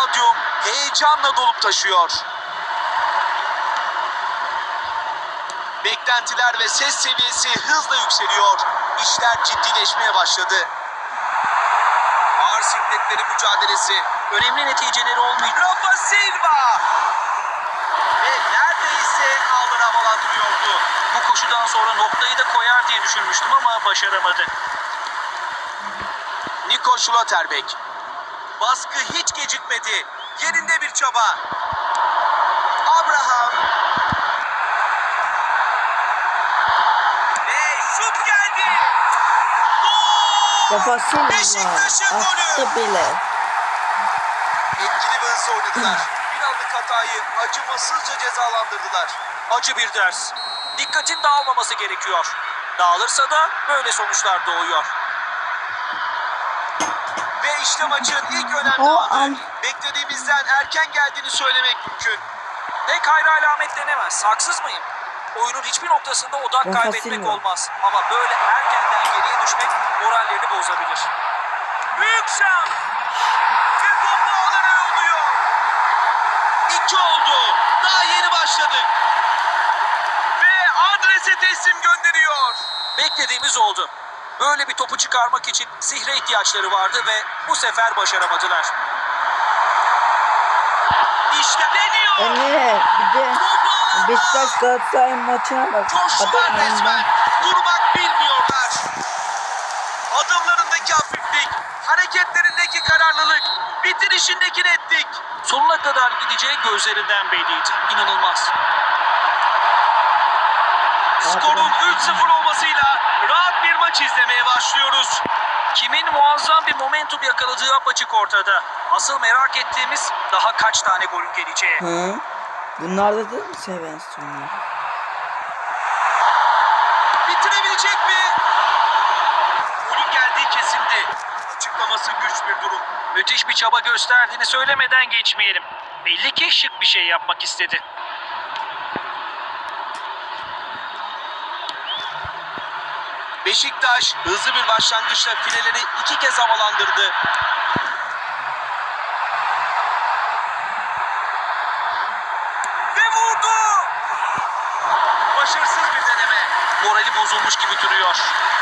Stadyum heyecanla dolup taşıyor. Beklentiler ve ses seviyesi hızla yükseliyor. İşler ciddileşmeye başladı. Ağır sikletleri mücadelesi. Önemli neticeleri olmayacak. Rafa Silva! Ve neredeyse alnını havalandırıyordu. Bu koşudan sonra noktayı da koyar diye düşünmüştüm ama başaramadı. Niko Schlotterbeck. Baskı hiç gecikmedi. Yerinde bir çaba. Abraham. Ve şut geldi. Silva Beşiktaş'ın golü. attı bile. Etkili ve hızlı oynadılar. Bir anlık hatayı acımasızca cezalandırdılar. Acı bir ders. Dikkatin dağılmaması gerekiyor. Dağılırsa da böyle sonuçlar doğuyor. İşte maçın ilk önemli O anı. an- Beklediğimizden erken geldiğini söylemek mümkün. Pek hayra alamet denemez. Haksız mıyım? Oyunun hiçbir noktasında odak Rafa kaybetmek olmaz. Ama böyle erkenden geriye düşmek morallerini bozabilir. Büyük şans. Ve top ağlara yolluyor. İki oldu. Daha yeni başladık. Ve adrese teslim gönderiyor. Beklediğimiz oldu. Böyle bir topu çıkarmak için sihre ihtiyaçları vardı ve bu sefer başaramadılar. İşte deniyor. Emre bir de. Beşiktaş Galatasaray maçına bak. Coştular resmen. Durmak bilmiyorlar. Adımlarındaki hafiflik, hareketlerindeki kararlılık, bitirişindeki netlik. Sonuna kadar gideceği gözlerinden belliydi. İnanılmaz. Skorun 3-0 olmasıyla rahat maç izlemeye başlıyoruz. Kimin muazzam bir momentum yakaladığı apaçık ortada. Asıl merak ettiğimiz daha kaç tane golün geleceği. Hı? Bunlarda da mı seven sonu? Bitirebilecek mi? Golün geldiği kesildi. Açıklaması güç bir durum. Müthiş bir çaba gösterdiğini söylemeden geçmeyelim. Belli ki şık bir şey yapmak istedi. Beşiktaş hızlı bir başlangıçla fileleri iki kez havalandırdı. Ve vurdu. Başarısız bir deneme. Morali bozulmuş gibi duruyor.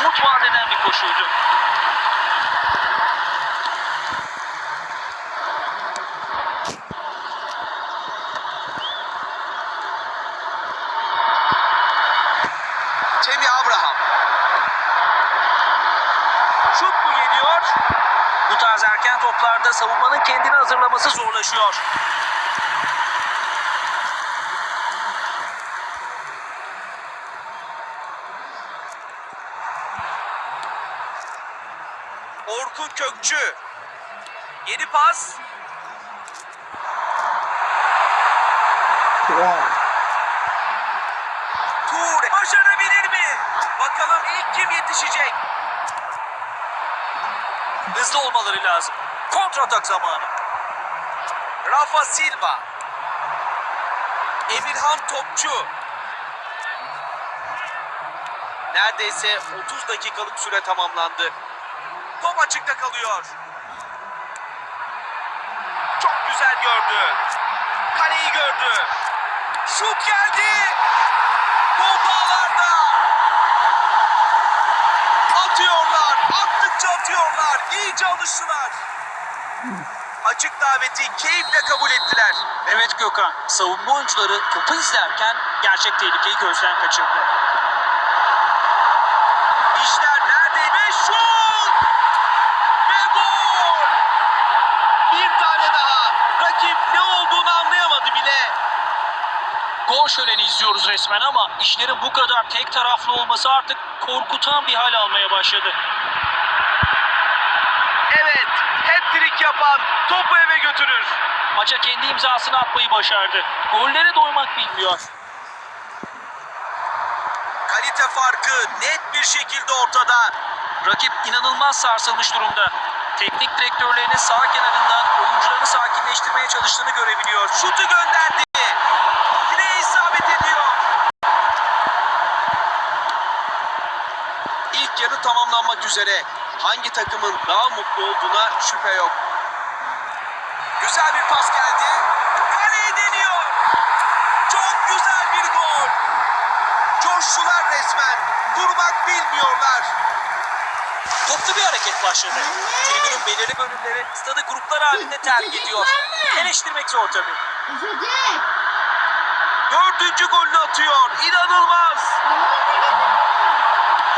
Umut vaat eden bir koşuydu. Temi Abraham. Şut mu geliyor? Bu tarz erken toplarda savunmanın kendini zorlaşıyor. Orkun Kökçü. Yeni pas. Kral. Toure. Başarabilir mi? Bakalım ilk kim yetişecek? Hızlı olmaları lazım. Kontratak zamanı. Rafa Silva. Emirhan Topçu. Neredeyse 30 dakikalık süre tamamlandı. Top açıkta kalıyor. Çok güzel gördü. Kaleyi gördü. Şut geldi. Top ağlarda. Atıyorlar. Attıkça atıyorlar. İyice alıştılar. Açık daveti keyifle kabul ettiler. Evet Gökhan, savunma oyuncuları topu izlerken gerçek tehlikeyi gözden kaçırdı. İşler nerede? Ve şut! Ve gol! Bir tane daha. Rakip ne olduğunu anlayamadı bile. Gol şöleni izliyoruz resmen ama işlerin bu kadar tek taraflı olması artık korkutan bir hal almaya başladı. Evet, hat-trick yapan topu eve götürür. Maça kendi imzasını atmayı başardı. Gollere doymak bilmiyor. Kalite farkı net bir şekilde ortada. Rakip inanılmaz sarsılmış durumda. Teknik direktörlerinin sağ kenarından oyuncularını sakinleştirmeye çalıştığını görebiliyor. Şutu gönderdi. Yine isabet ediyor. İlk yarı tamamlanmak üzere. Hangi takımın daha mutlu olduğuna şüphe yok. Güzel bir pas geldi. Kaleyi deniyor. Çok güzel bir gol. Coştular resmen. Durmak bilmiyorlar. Toplu bir hareket başladı. Tribünün belirli bölümleri stadı gruplar halinde terk ediyor. Eleştirmek zor tabii. Dördüncü golünü atıyor. İnanılmaz.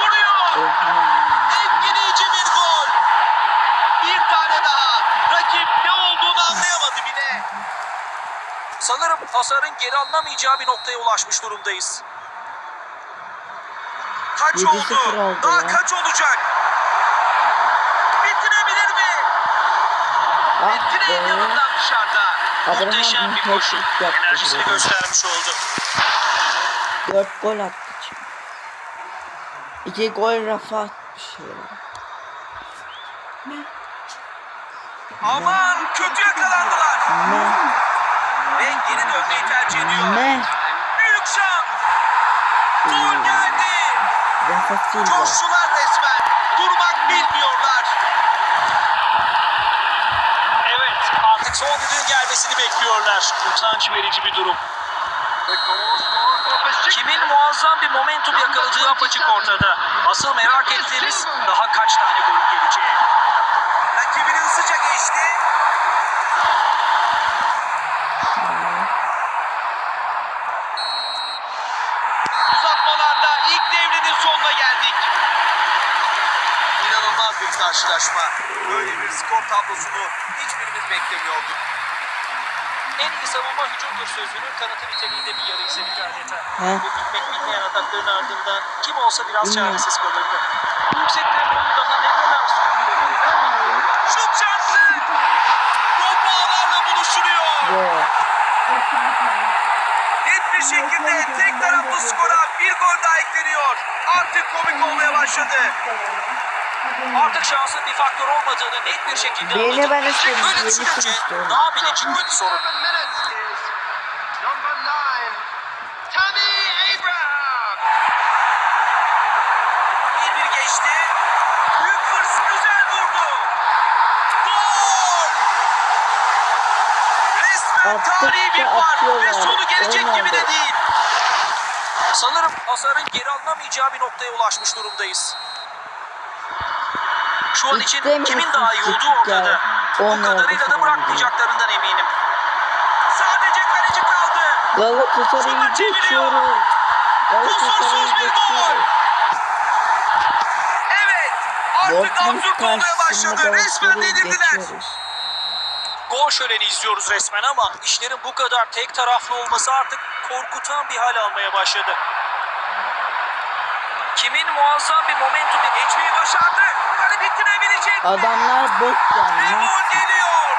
Vuruyor. Etkileyici bir gol. Bir tane daha. Rakip ne olduğunu Sanırım hasarın geri alınamayacağı bir noktaya ulaşmış durumdayız. Kaç 7-0 oldu? oldu Daha ya. kaç olacak? Bitirebilir mi? Ah yanından dışarıda. Abraham Muhteşem bir koşu. Enerjisini göstermiş oldu. Dört gol attı çünkü. İki gol rafa atmış. Aman kötü yakalandılar. Ne? Ve geri dönmeyi tercih ediyor. Ne? Büyük şans. Gol geldi. Silva. Coştular resmen. Durmak bilmiyorlar. Evet artık son düdüğün gelmesini bekliyorlar. Utanç verici bir durum. Kimin muazzam bir momentum yakaladığı apaçık ortada. Asıl merak ettiğimiz daha kaç tane golün geleceği. Rakibini hızlıca geçti. Karşılaşma. Böyle bir skor tablosunu hiçbirimiz beklemiyorduk. En iyi savunma hücumdur sözünün kanıtı niteliğinde bir yarı izledik adeta. He? Bu bitmek bilmeyen atakların ardından kim olsa biraz Bilmiyorum. çaresiz kalırdı. Bu yüksek tempoyu daha ne kadar sürdürüyor? Şut şansı. Top ağlarla buluşturuyor. Gol. Net bir şekilde tek taraflı skora bir gol daha ekleniyor. Artık komik olmaya başladı. Artık şansın bir faktör olmadığını net bir şekilde Beni ben istedim, Böyle düşününce daha bile ciddi bir sorun. Number nine, Tammy Abraham. Bir bir geçti. Büyük fırsat güzel vurdu. Gol! Resmen Attıkça tarihi bir var ve sonu gelecek gibi de değil. Sanırım hasarın geri alınamayacağı bir noktaya ulaşmış durumdayız. Şu an için kimin daha iyi olduğu ortada. Bu kadarıyla da bırakmayacaklarından eminim. Sadece kaleci kaldı. Galatasaray'ı geçiyoruz. Kusursuz bir gol. Evet. Artık absürt olmaya başladı. Resmen delirdiler. Gol şöleni izliyoruz resmen ama işlerin bu kadar tek taraflı olması artık korkutan bir hal almaya başladı. Kimin muazzam bir momentumu Geçmeyi başardı. Adamlar Ve yani. gol geliyor.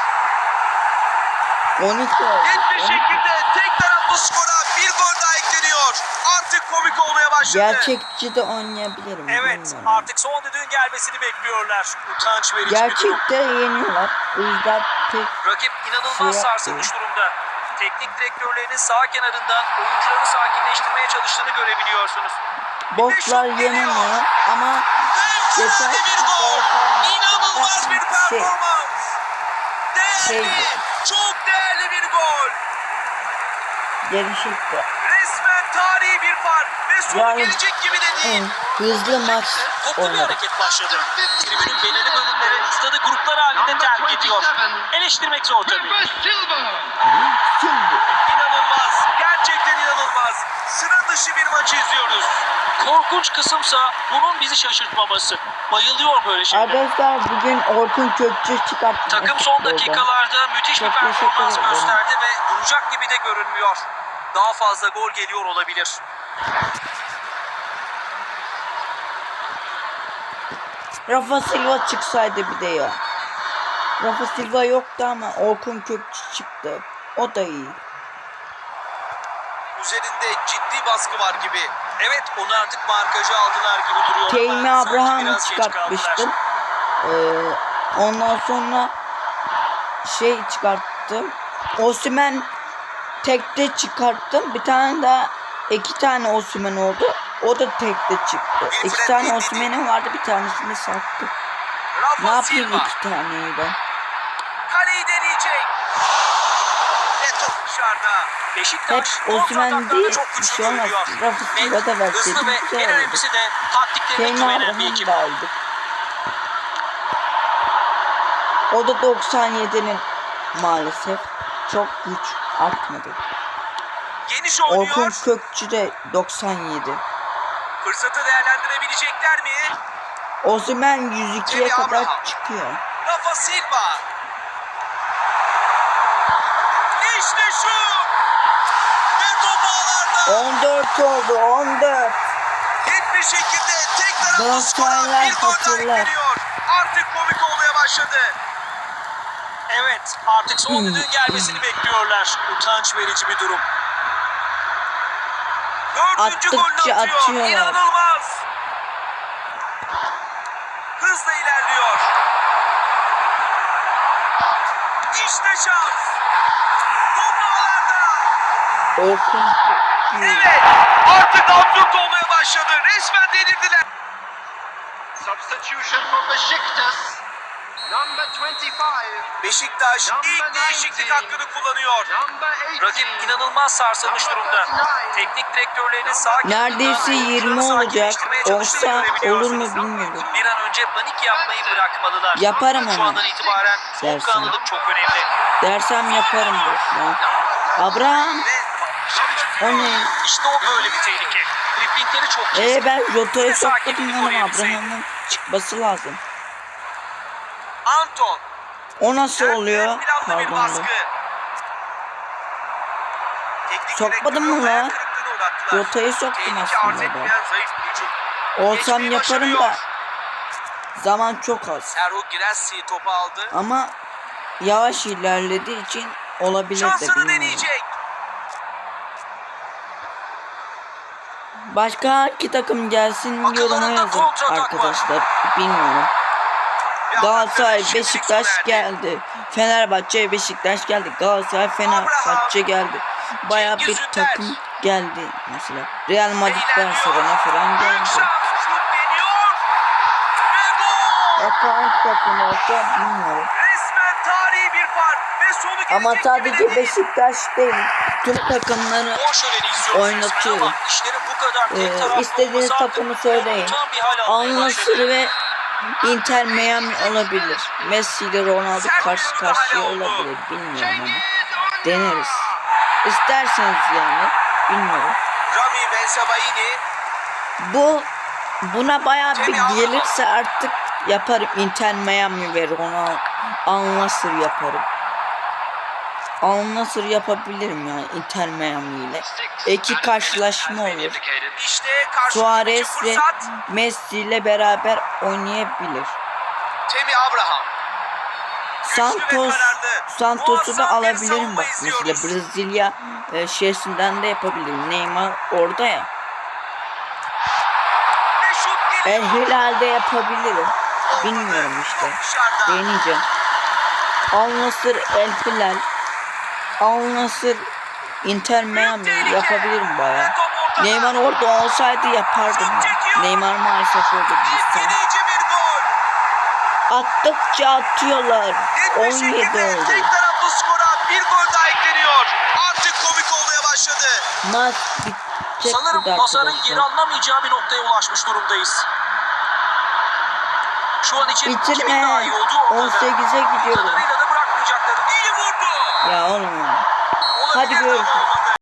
12 oldu. Net bir 12. şekilde tek taraflı skora bir gol daha ekleniyor. Artık komik olmaya başladı. Gerçekçi de oynayabilirim. Evet bilmiyorum. artık son düdüğün gelmesini bekliyorlar. Utanç verici. Gerçekte yeniyorlar. Yüzden tek Rakip inanılmaz Şey sarsılmış durumda. Teknik direktörlerinin sağ kenarından oyuncuları sakinleştirmeye çalıştığını görebiliyorsunuz. botlar yenemiyor ama gol. İnanılmaz bir Şey- performans. Değerli. Şey- Çok değerli bir gol. gelişikti. Resmen tarihi bir fark. Ve sonu Yani- gelecek gibi de değil. Hızlı maç Toplu bir hareket başladı. Tribünün belirli bölümleri stadı gruplar halinde terk ediyor. Eleştirmek zor tabii. Şimdi İnanılmaz. Gerçekten inanılmaz. Sıra dışı bir maçı izliyoruz. Korkunç kısımsa bunun bizi şaşırtmaması. Bayılıyor böyle şeyler. arkadaşlar bugün Orkun Kökçü çıkarttı. Takım son dakikalarda müthiş bir Çok teşekkür performans ederim. gösterdi ve duracak gibi de görünmüyor. Daha fazla gol geliyor olabilir. Rafa Silva çıksaydı bir de ya. Rafa Silva yoktu ama Orkun Kökçü çıktı. O da iyi. Üzerinde ciddi baskı var gibi. Evet onu artık markajı aldılar gibi duruyor sanki Abraham'ı çıkartmıştım. Ee, ondan sonra şey çıkarttım. Osimen tekte çıkarttım. Bir tane daha iki tane Osimen oldu. O da tekte çıktı. İki tane Osimen'im vardı bir tanesini sattım. Ne yapayım Silva iki taneyi ben? kaleyi deneyecek. dışarıda. Beşiktaş Hep Osimhen değil, çok bir şey olmaz. Rafa da verseydi hızlı ve en önemlisi de taktiklerine Kane güvenen bir ekip. aldık. O da 97'nin maalesef. Çok güç artmadı. Geniş Orkun oynuyor. Kökçü de 97. Fırsatı değerlendirebilecekler mi? Osimhen 102'ye Jamie kadar Abraham. çıkıyor. Rafa Silva. 14 oldu 14. Net bir şekilde tek taraflı Galatasaraylar skora bir gol ekleniyor. Artık komik olmaya başladı. Evet artık son Hmm. düdüğün gelmesini bekliyorlar. Utanç verici bir durum. Dördüncü golünü Attıkça atıyor. atıyorlar. İnanılmaz. Hızla ilerliyor. İşte şans. Top. Kökçü. Evet. Artık absürt olmaya başladı. Resmen delirdiler. Substitution for Besiktas. Number 25. Beşiktaş ilk değişiklik hakkını kullanıyor. Number 18. Rakip inanılmaz sarsılmış durumda. Teknik direktörlerinin sakin Neredeyse 20 olacak. Olsa olur mu bilmiyorum. Bir an önce panik yapmayı bırakmalılar. Yaparım Şu onu. andan itibaren Dersin. soğukkanlılık çok önemli. Dersem yaparım bu. Ya. Abraham. O ne? İşte o böyle bir tehlike. Driplingleri çok. Ee ben Jota'yı Bir de sakin sokmadım koruyabilseydi. Abraham'ın çıkması lazım. Anton. O nasıl oluyor? Pardon. Sokmadın mı lan? Jota'yı soktum aslında ben. Olsam yaparım da zaman çok az. Ama yavaş ilerlediği için olabilir de Şansını bilmiyorum. deneyecek. Başka hangi takım gelsin yoruma yazın var. arkadaşlar. Bilmiyorum. Galatasaray, Beşiktaş geldi. Fenerbahçe, Beşiktaş geldi. Galatasaray, Fenerbahçe geldi. Baya bir takım geldi mesela. Real Madrid. Barcelona falan geldi. Başka hangi takım olsa bilmiyorum. Resmen tarihi bir fark. Ve sonu gelecek Ama sadece. Beşiktaş değil. Tüm takımları Oynatıyorum. Ee, istediğiniz takımı söyleyin. korkutan bir hal almaya Al Nassr başladı. ve Inter Miami olabilir. Messi ile Ronaldo karşı karşıya olabilir. Bilmiyorum ama. Deneriz. İsterseniz yani. Bilmiyorum. Bu buna bayağı bir gelirse artık yaparım. Inter Miami ve Ronaldo Al Nassr yaparım. Al Nassr yapabilirim yani Inter Miami ile. İki karşılaşma olur. işte Suarez ve. Messi ile beraber oynayabilir. Temi Abraham. Santos. Santos'u da alabilirim bak mesela. Brezilya e, şeysinden de yapabilirim. Neymar orada ya. El Hilal'de yapabilirim. Bilmiyorum işte. Deneyeceğim. Al Nassr El Hilal. Al Nassr Inter Miami yapabilirim baya. Neymar orada olsaydı yapardım. Neymar maalesef orada gol. Attıkça atıyorlar. Net bir 17 şekilde oldu. bir gol daha ekleniyor. Artık komik olmaya başladı. Maç bitecek Sanırım arkadaşlar. geri alınamayacağı bir noktaya ulaşmış durumdayız. Şu an için kimin Bitirme. daha iyi olduğu ortada. 18'e Bu gidiyorum. kadarıyla da bırakmayacaklar. İyi vurdu. Ya oğlum ya. Hadi görüşürüz.